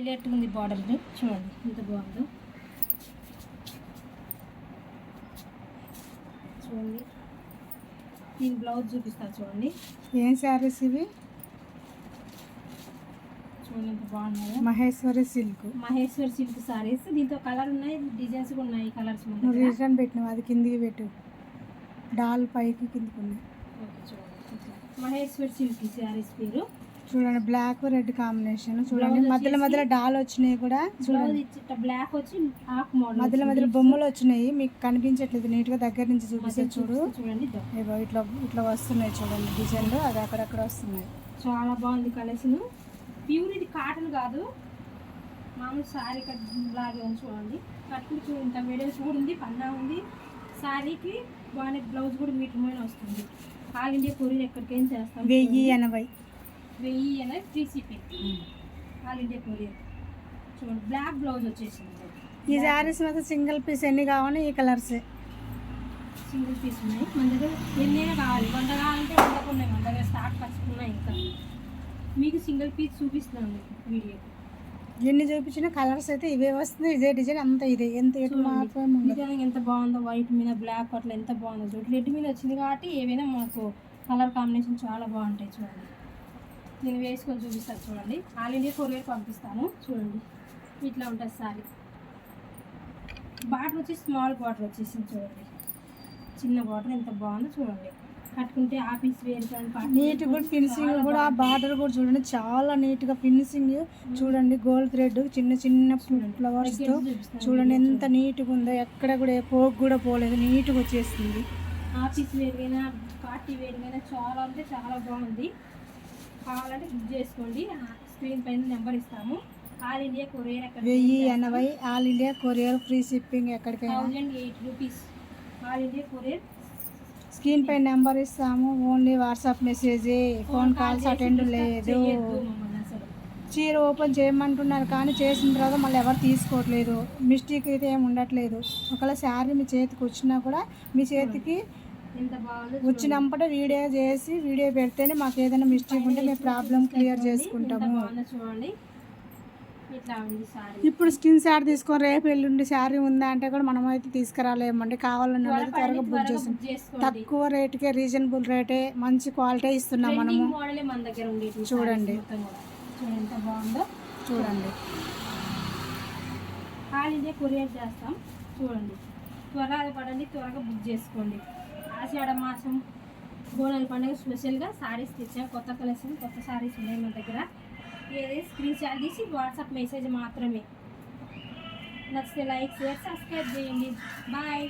Highlight ఉంది border చూడండి ఎంత బాగుందో. చూడండి. నేను బ్లౌజ్ చూపిస్తాను చూడండి. ఏం శారీస్ ఇవి? చూడండి ఎంత బాగున్నాయో. Maheshwari silk. Maheshwar silk sarees దీంతో కలర్ ఉన్నాయి డిజైన్స్ కూడా ఉన్నాయి కలర్స్ నువ్వు. రిటర్న్ పెట్టినావు? అది కిందికి పెట్టు. డాల్ పైకి కిందికి ఉన్నాయి. మహేశ్వర్ సిల్క్ సారీస్ పేరు. చూడండి బ్లాక్ రెడ్ కాంబినేషన్ చూడండి మధ్యలో మధ్యలో డాల్ వచ్చినాయి కూడా చూడండి. బ్లాక్ వచ్చి మధ్యలో మధ్యలో బొమ్మలు వచ్చినాయి. మీకు కనిపించట్లేదు నీట్గా దగ్గర నుంచి చూపిస్తే చూడు. చూడండి. ఇగో ఇట్లా ఇట్లా వస్తున్నాయి చూడండి డిజైన్లు. అది అక్కడక్కడ వస్తున్నాయి. చాలా బాగుంది కలెక్షన్ ప్యూర్ ఇది కాటన్ కాదు. మామూలు సారీ కట్ లాగే ఉంది చూడండి. కట్టుకుని చూడండి ఇంత వెడల్పు కూడా ఉంది పన్నా ఉంది. సారీకి బాగానే బ్లౌజ్ కూడా మీటర్ మీద వస్తుంది. ఆల్ ఇండియా కొరియర్ ఎక్కడికైనా చేస్తాం వెయ్యి ఎనభై. వెయ్యి అనేది free shipping all India courier చూడండి బ్లాక్ బ్లౌజ్ వచ్చేసింది ఈ శారీస్ మీద సింగిల్ పీస్ ఎన్ని కావాలి ఈ కలర్స్. సింగిల్ పీస్ ఉన్నాయి. మన దగ్గర ఎన్నైనా కావాలి. వంద కావాలంటే వందకు ఉన్నాయి. మన దగ్గర స్టాక్ పచ్చుకున్నాయి ఇంకా. మీకు సింగిల్ పీస్ చూపిస్తున్నాను వీడియో. ఎన్ని చూపించిన కలర్స్ అయితే ఇవే వస్తున్నాయి. ఇదే డిజైన్ అంతా ఇదే. ఎంత. డిజైన్ ఎంత బాగుందో వైట్ మీద బ్లాక్ అట్లా ఎంత బాగుందో. చూడండి రెడ్ మీద వచ్చింది కాబట్టి ఏవైనా మనకు కలర్ కాంబినేషన్ చాలా బాగుంటాయి చూడండి. నేను వేసుకొని చూపిస్తాను చూడండి. ఆల్ ఇండియా కొరియర్ పంపిస్తాను. చూడండి. ఇట్లా ఉంటుంది సారీ. బార్డర్ వచ్చి స్మాల్ బార్డర్ వచ్చేసింది చూడండి. చిన్న బార్డర్ ఎంత బాగుందో చూడండి. కట్టుకుంటే party wear నీట్ కూడా ఫినిషింగ్ కూడా బాగుంటుంది. బార్డర్ కూడా చూడండి చాలా నీట్గా ఫినిషింగ్. చూడండి గోల్డ్ థ్రెడ్ చిన్న చిన్న. ఫ్లవర్స్తో. చూడండి ఎంత నీట్గా ఉందో ఎక్కడ కూడా పోగు కూడా పోలేదు నీట్గా వచ్చేసింది ఆఫీస్ వేరుగైనా పార్టీ వేరుగైనా చాలా అంటే చాలా బాగుంది. కావాలంటే బుక్ చేసుకోండి. స్క్రీన్ పైన నెంబర్ ఇస్తాము. ఆల్ ఇండియా కొరియర్ అక్కడ వెయ్యి ఎనభై all India courier free shipping ఎక్కడికైనా. Thousand eight rupees all India courier screen పై నెంబర్ ఇస్తాము. Only WhatsApp message phone calls attend లేదు. చీర ఓపెన్ చేయమంటున్నారు కానీ చేసిన తర్వాత మళ్ళీ ఎవరు తీసుకోవట్లేదు. మిస్టేక్ అయితే ఏమి ఉండట్లేదు. ఒకవేళ శారీ మీ చేతికి వచ్చినా కూడా మీ చేతికి వచ్చినప్పుడే వీడియో చేసి వీడియో పెడితేనే మాకు ఏదైనా మిస్టేక్ ఉంటే మేము ప్రాబ్లం క్లియర్ చేసుకుంటాము. చూడండి. ఇప్పుడు స్కిన్ శారీ తీసుకొని రేపు ఎల్లుండి శారీ ఉందా అంటే కూడా మనం అయితే తీసుకురాలేమండి. కావాలన్న వాళ్ళకి త్వరగా బుక్ చేసుకోండి. తక్కువ రేటుకే రీజనబుల్ రేటే మంచి క్వాలిటీ ఇస్తున్నాం మనము. చూడండి. చూడండి ఎంత బాగుందో. చూడండి. ఆల్ ఇండియా కొరియర్ చేస్తాం. చూడండి. త్వరగా పడండి త్వరగా బుక్ చేసుకోండి. ఆషాఢ మాసం బోనాల పండుగ స్పెషల్గా శారీస్ తెచ్చాం కొత్త కలెక్షన్ కొత్త సారీస్ ఉన్నాయి మన దగ్గర. ఏది? స్క్రీన్ షాట్ తీసి వాట్సాప్ మెసేజ్ మాత్రమే. నచ్చితే లైక్ షేర్ సబ్స్క్రైబ్ చేయండి. బాయ్.